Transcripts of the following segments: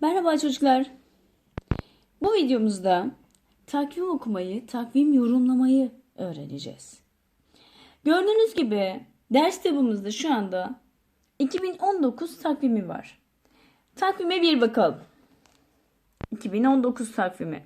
Merhaba çocuklar. Bu videomuzda takvim okumayı, takvim yorumlamayı öğreneceğiz. Gördüğünüz gibi ders kitabımızda şu anda 2019 takvimi var. Takvime bir bakalım. 2019 takvimi.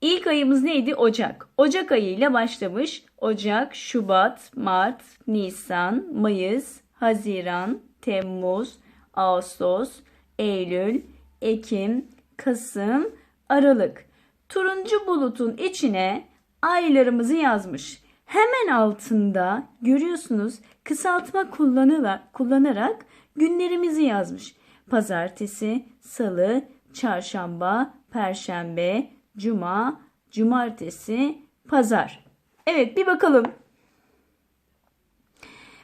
İlk ayımız neydi? Ocak. Ocak ayıyla başlamış. Ocak, Şubat, Mart, Nisan, Mayıs, Haziran, Temmuz, Ağustos, Eylül, Ekim, Kasım, Aralık. Turuncu bulutun içine aylarımızı yazmış. Hemen altında görüyorsunuz kısaltma kullanıla- kullanarak günlerimizi yazmış. Pazartesi, salı, çarşamba, perşembe, cuma, cumartesi, pazar. Evet bir bakalım.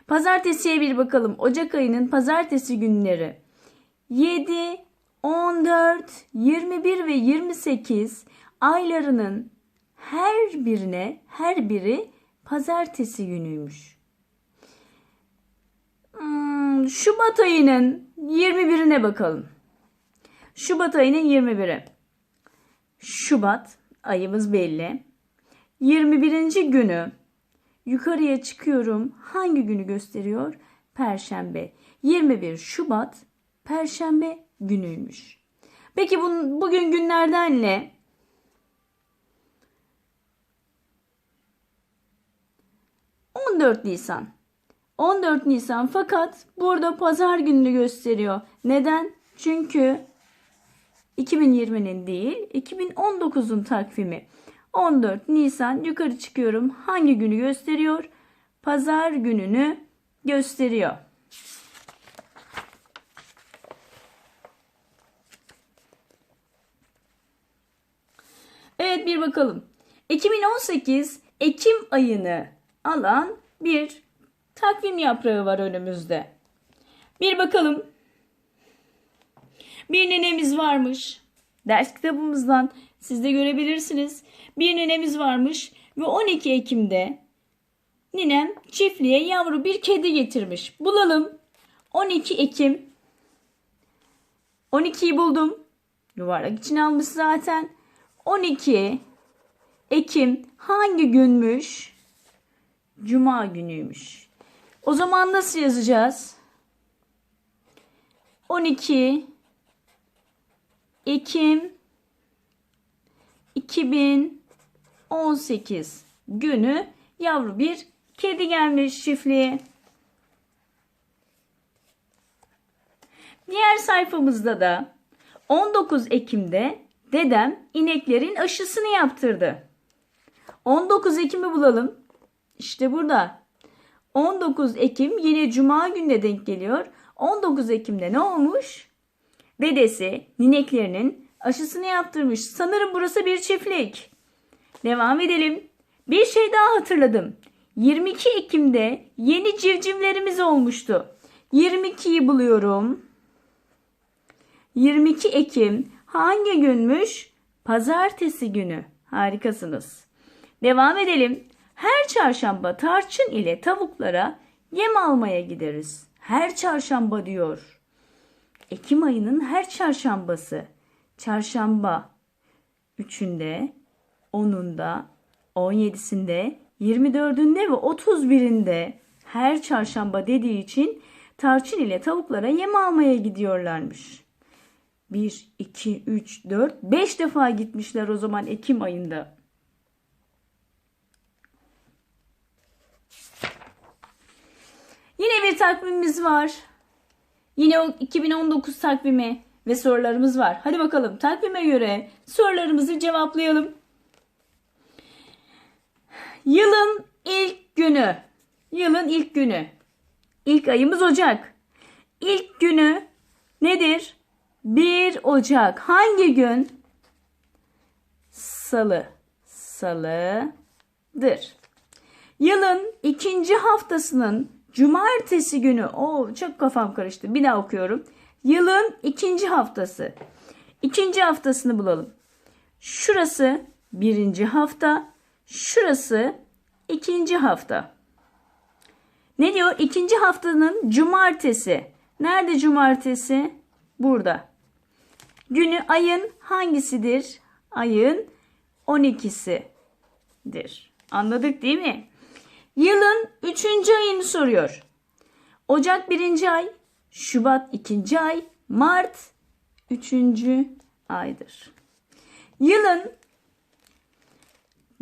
Pazartesiye bir bakalım. Ocak ayının pazartesi günleri. 7, 14, 21 ve 28 aylarının her birine, her biri pazartesi günüymüş. Hmm, Şubat ayının 21'ine bakalım. Şubat ayının 21'i. Şubat ayımız belli. 21. günü yukarıya çıkıyorum. Hangi günü gösteriyor? Perşembe. 21 Şubat Perşembe günüymüş. Peki bun, bugün günlerden ne? ...14 Nisan. 14 Nisan fakat burada pazar gününü gösteriyor. Neden? Çünkü 2020'nin değil 2019'un takvimi. 14 Nisan yukarı çıkıyorum. Hangi günü gösteriyor? Pazar gününü gösteriyor. Evet bir bakalım. 2018 Ekim ayını alan bir takvim yaprağı var önümüzde. Bir bakalım. Bir nenemiz varmış. Ders kitabımızdan siz de görebilirsiniz. Bir nenemiz varmış ve 12 Ekim'de ninem çiftliğe yavru bir kedi getirmiş. Bulalım. 12 Ekim. 12'yi buldum. Yuvarlak için almış zaten. 12 Ekim hangi günmüş? Cuma günüymüş. O zaman nasıl yazacağız? 12 Ekim 2018 günü yavru bir kedi gelmiş çiftliğe. Diğer sayfamızda da 19 Ekim'de dedem ineklerin aşısını yaptırdı. 19 Ekim'i bulalım. İşte burada. 19 Ekim yine cuma gününe denk geliyor. 19 Ekim'de ne olmuş? Dedesi nineklerinin aşısını yaptırmış. Sanırım burası bir çiftlik. Devam edelim. Bir şey daha hatırladım. 22 Ekim'de yeni civcivlerimiz olmuştu. 22'yi buluyorum. 22 Ekim hangi günmüş? Pazartesi günü. Harikasınız. Devam edelim. Her çarşamba tarçın ile tavuklara yem almaya gideriz. Her çarşamba diyor. Ekim ayının her çarşambası. Çarşamba 3'ünde, 10'unda, 17'sinde, 24'ünde ve 31'inde her çarşamba dediği için tarçın ile tavuklara yem almaya gidiyorlarmış. 1, 2, 3, 4, 5 defa gitmişler o zaman Ekim ayında. Yine bir takvimimiz var. Yine o 2019 takvimi ve sorularımız var. Hadi bakalım takvime göre sorularımızı cevaplayalım. Yılın ilk günü. Yılın ilk günü. İlk ayımız Ocak. İlk günü nedir? 1 Ocak. Hangi gün? Salı. Salıdır. Yılın ikinci haftasının cumartesi günü. Oo çok kafam karıştı. Bir daha okuyorum. Yılın ikinci haftası. İkinci haftasını bulalım. Şurası birinci hafta. Şurası ikinci hafta. Ne diyor? İkinci haftanın cumartesi. Nerede cumartesi? Burada. Günü ayın hangisidir? Ayın 12'sidir. Anladık değil mi? Yılın 3. ayını soruyor. Ocak 1. ay, Şubat 2. ay, Mart 3. aydır. Yılın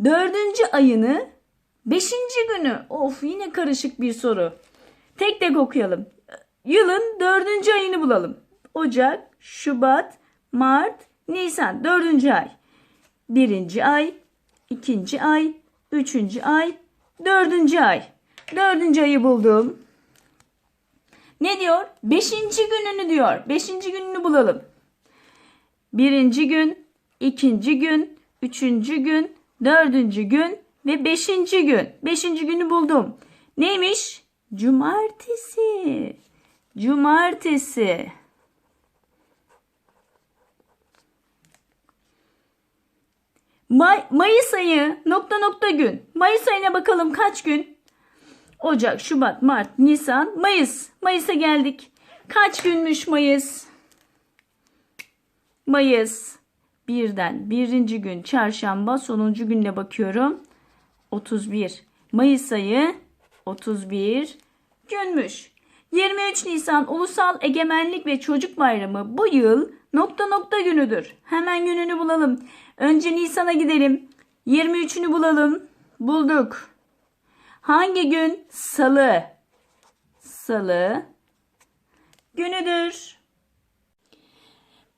4. ayını 5. günü. Of yine karışık bir soru. Tek tek okuyalım. Yılın 4. ayını bulalım. Ocak, Şubat, Mart, Nisan 4. ay. 1. ay, 2. ay, 3. ay, 4. ay. 4. ayı buldum. Ne diyor? Beşinci gününü diyor. Beşinci gününü bulalım. Birinci gün, ikinci gün, üçüncü gün, dördüncü gün ve beşinci gün. Beşinci günü buldum. Neymiş? Cumartesi. Cumartesi. May Mayıs ayı nokta nokta gün. Mayıs ayına bakalım kaç gün? Ocak, Şubat, Mart, Nisan, Mayıs. Mayıs'a geldik. Kaç günmüş Mayıs? Mayıs. Birden birinci gün çarşamba sonuncu gününe bakıyorum. 31. Mayıs ayı 31 günmüş. 23 Nisan Ulusal Egemenlik ve Çocuk Bayramı bu yıl nokta nokta günüdür. Hemen gününü bulalım. Önce Nisan'a gidelim. 23'ünü bulalım. Bulduk. Hangi gün? Salı. Salı günüdür.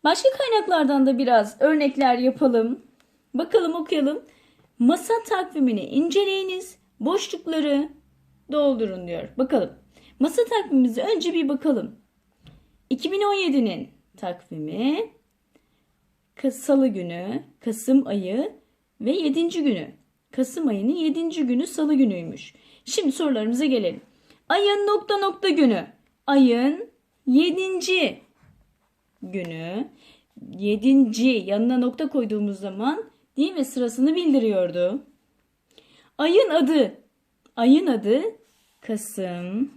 Başka kaynaklardan da biraz örnekler yapalım. Bakalım okuyalım. Masa takvimini inceleyiniz. Boşlukları doldurun diyor. Bakalım. Masa takvimimize önce bir bakalım. 2017'nin takvimi Salı günü, Kasım ayı ve 7. günü. Kasım ayının 7. günü Salı günüymüş. Şimdi sorularımıza gelelim. Ayın nokta nokta günü. Ayın 7. günü. 7. yanına nokta koyduğumuz zaman değil mi sırasını bildiriyordu. Ayın adı. Ayın adı Kasım.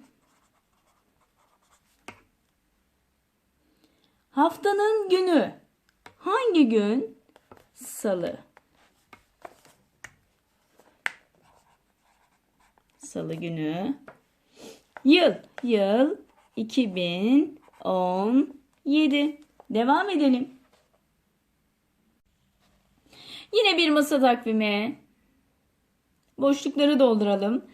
Haftanın günü. Hangi gün? Salı. Salı günü. Yıl. Yıl 2017. Devam edelim. Yine bir masa takvimi. Boşlukları dolduralım.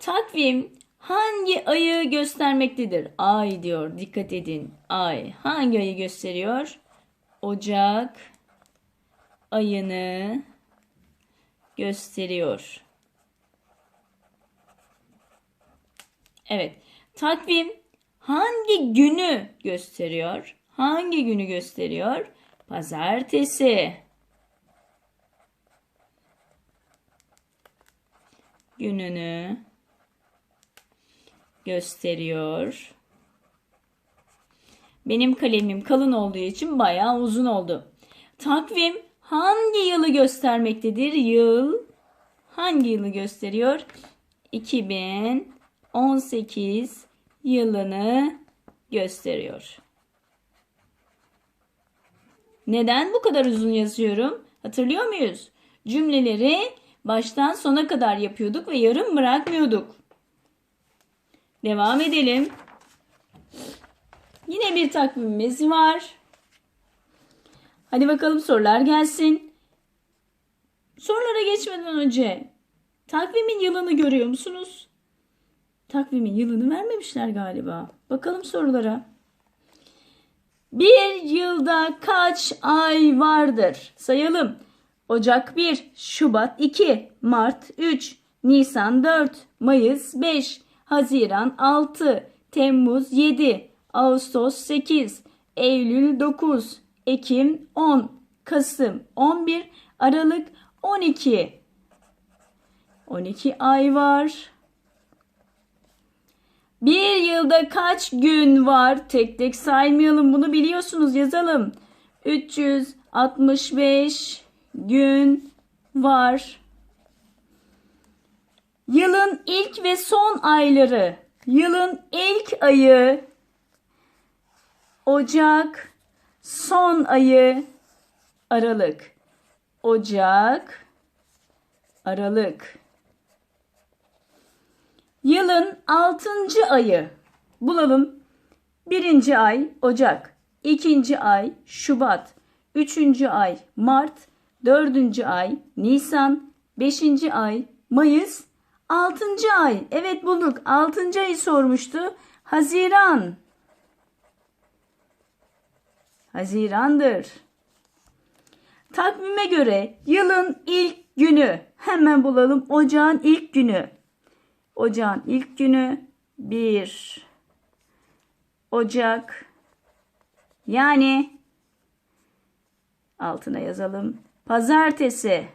Takvim hangi ayı göstermektedir? Ay diyor. Dikkat edin. Ay. Hangi ayı gösteriyor? Ocak ayını gösteriyor. Evet. Takvim hangi günü gösteriyor? Hangi günü gösteriyor? Pazartesi. Gününü gösteriyor. Benim kalemim kalın olduğu için bayağı uzun oldu. Takvim hangi yılı göstermektedir? Yıl hangi yılı gösteriyor? 2018 yılını gösteriyor. Neden bu kadar uzun yazıyorum? Hatırlıyor muyuz? Cümleleri baştan sona kadar yapıyorduk ve yarım bırakmıyorduk. Devam edelim. Yine bir takvimimiz var. Hadi bakalım sorular gelsin. Sorulara geçmeden önce takvimin yılını görüyor musunuz? Takvimin yılını vermemişler galiba. Bakalım sorulara. Bir yılda kaç ay vardır? Sayalım. Ocak 1, Şubat 2, Mart 3, Nisan 4, Mayıs 5, Haziran 6, Temmuz 7, Ağustos 8, Eylül 9, Ekim 10, Kasım 11, Aralık 12. 12 ay var. Bir yılda kaç gün var? Tek tek saymayalım. Bunu biliyorsunuz. Yazalım. 365 gün var. Yılın ilk ve son ayları. Yılın ilk ayı Ocak, Son ayı Aralık. Ocak, Aralık. Yılın altıncı ayı. Bulalım. Birinci ay Ocak. ikinci ay Şubat. Üçüncü ay Mart. Dördüncü ay Nisan. Beşinci ay Mayıs. Altıncı ay. Evet bulduk. Altıncı ayı sormuştu. Haziran. Hazirandır. Takvime göre yılın ilk günü. Hemen bulalım. Ocağın ilk günü. Ocağın ilk günü 1 Ocak. Yani altına yazalım. Pazartesi.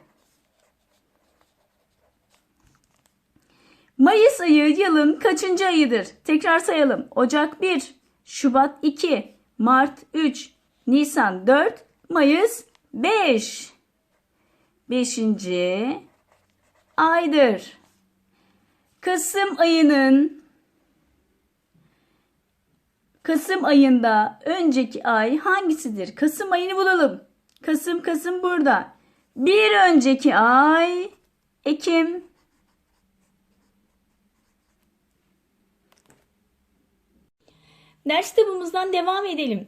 Mayıs ayı yılın kaçıncı ayıdır? Tekrar sayalım. Ocak 1, Şubat 2, Mart 3, Nisan 4, Mayıs 5. Beşinci aydır. Kasım ayının Kasım ayında önceki ay hangisidir? Kasım ayını bulalım. Kasım Kasım burada. Bir önceki ay Ekim. Ders kitabımızdan devam edelim.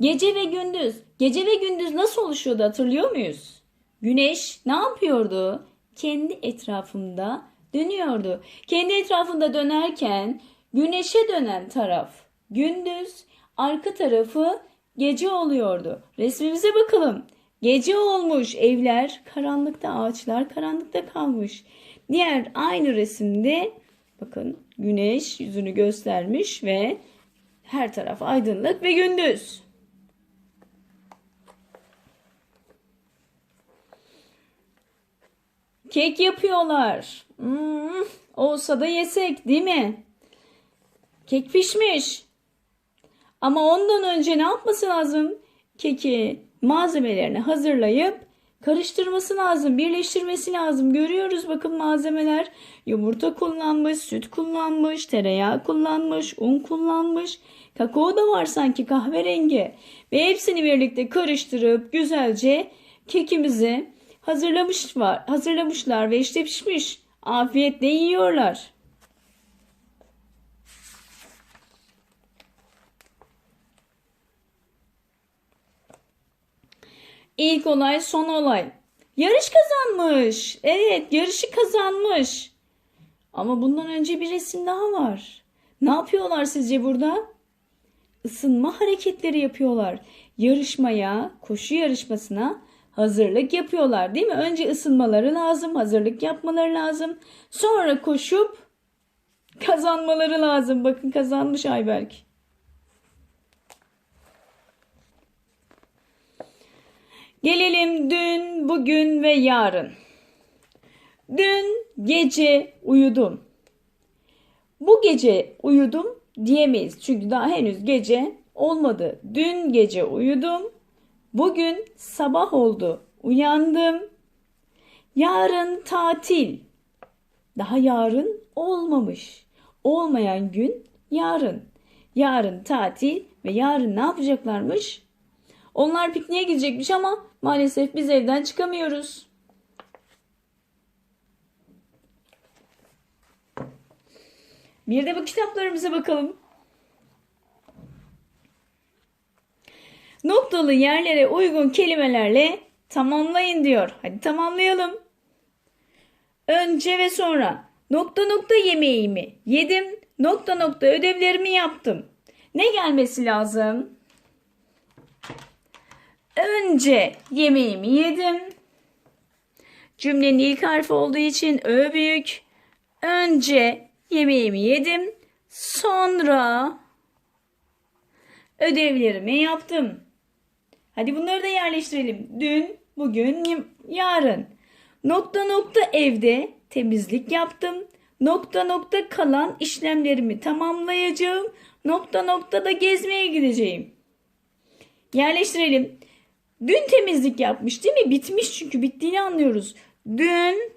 Gece ve gündüz. Gece ve gündüz nasıl oluşuyordu hatırlıyor muyuz? Güneş ne yapıyordu? Kendi etrafında dönüyordu. Kendi etrafında dönerken güneşe dönen taraf gündüz, arka tarafı gece oluyordu. Resmimize bakalım. Gece olmuş evler karanlıkta, ağaçlar karanlıkta kalmış. Diğer aynı resimde bakın güneş yüzünü göstermiş ve her taraf aydınlık ve gündüz. Kek yapıyorlar. Hmm, olsa da yesek değil mi? Kek pişmiş. Ama ondan önce ne yapması lazım? Keki malzemelerini hazırlayıp karıştırması lazım, birleştirmesi lazım. Görüyoruz bakın malzemeler. Yumurta kullanmış, süt kullanmış, tereyağı kullanmış, un kullanmış. Kakao da var sanki kahverengi. Ve hepsini birlikte karıştırıp güzelce kekimizi hazırlamış var, hazırlamışlar ve işte pişmiş. Afiyetle yiyorlar. İlk olay son olay. Yarış kazanmış. Evet yarışı kazanmış. Ama bundan önce bir resim daha var. Ne yapıyorlar sizce burada? Isınma hareketleri yapıyorlar. Yarışmaya, koşu yarışmasına hazırlık yapıyorlar değil mi? Önce ısınmaları lazım, hazırlık yapmaları lazım. Sonra koşup kazanmaları lazım. Bakın kazanmış Ayberk. Gelelim dün, bugün ve yarın. Dün gece uyudum. Bu gece uyudum diyemeyiz. Çünkü daha henüz gece olmadı. Dün gece uyudum. Bugün sabah oldu. Uyandım. Yarın tatil. Daha yarın olmamış. Olmayan gün yarın. Yarın tatil ve yarın ne yapacaklarmış? Onlar pikniğe gidecekmiş ama maalesef biz evden çıkamıyoruz. Bir de bu kitaplarımıza bakalım. Noktalı yerlere uygun kelimelerle tamamlayın diyor. Hadi tamamlayalım. Önce ve sonra nokta nokta yemeğimi yedim. Nokta nokta ödevlerimi yaptım. Ne gelmesi lazım? Önce yemeğimi yedim. Cümlenin ilk harfi olduğu için ö büyük. Önce yemeğimi yedim. Sonra ödevlerimi yaptım. Hadi bunları da yerleştirelim. Dün, bugün, yarın. Nokta nokta evde temizlik yaptım. Nokta nokta kalan işlemlerimi tamamlayacağım. Nokta nokta da gezmeye gideceğim. Yerleştirelim. Dün temizlik yapmış değil mi? Bitmiş çünkü bittiğini anlıyoruz. Dün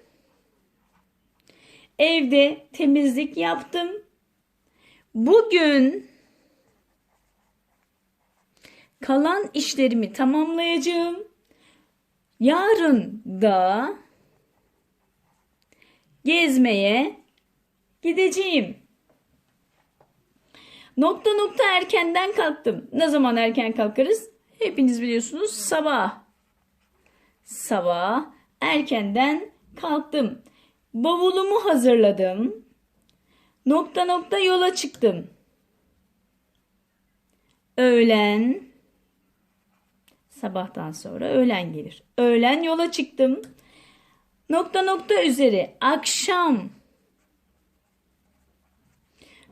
evde temizlik yaptım. Bugün kalan işlerimi tamamlayacağım. Yarın da gezmeye gideceğim. Nokta nokta erkenden kalktım. Ne zaman erken kalkarız? Hepiniz biliyorsunuz sabah. Sabah erkenden kalktım. Bavulumu hazırladım. Nokta nokta yola çıktım. Öğlen sabahtan sonra öğlen gelir. Öğlen yola çıktım. Nokta nokta üzeri akşam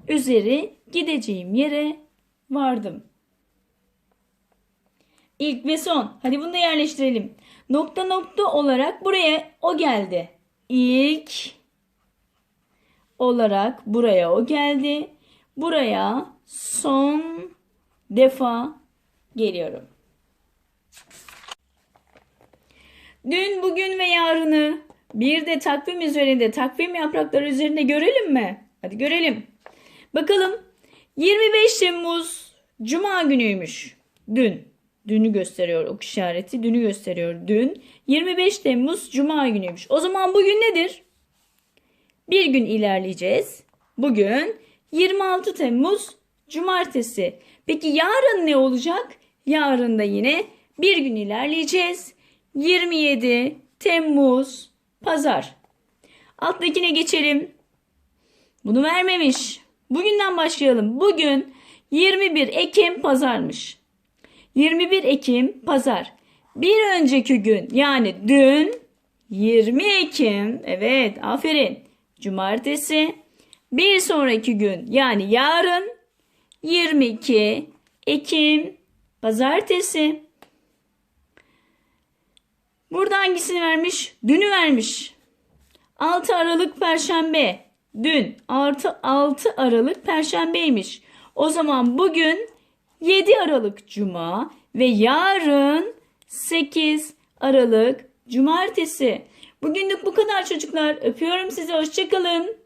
üzeri gideceğim yere vardım. İlk ve son. Hadi bunu da yerleştirelim. Nokta nokta olarak buraya o geldi. İlk olarak buraya o geldi. Buraya son defa geliyorum. Dün, bugün ve yarını bir de takvim üzerinde, takvim yaprakları üzerinde görelim mi? Hadi görelim. Bakalım 25 Temmuz Cuma günüymüş. Dün. Dünü gösteriyor ok işareti. Dünü gösteriyor dün. 25 Temmuz Cuma günüymüş. O zaman bugün nedir? Bir gün ilerleyeceğiz. Bugün 26 Temmuz Cumartesi. Peki yarın ne olacak? Yarın da yine bir gün ilerleyeceğiz. 27 Temmuz Pazar. Alttakine geçelim. Bunu vermemiş. Bugünden başlayalım. Bugün 21 Ekim pazarmış. 21 Ekim pazar. Bir önceki gün yani dün 20 Ekim evet aferin cumartesi. Bir sonraki gün yani yarın 22 Ekim pazartesi. Burada hangisini vermiş? Dünü vermiş. 6 Aralık Perşembe. Dün artı 6 Aralık Perşembeymiş. O zaman bugün 7 Aralık Cuma ve yarın 8 Aralık Cumartesi. Bugünlük bu kadar çocuklar. Öpüyorum sizi. Hoşçakalın.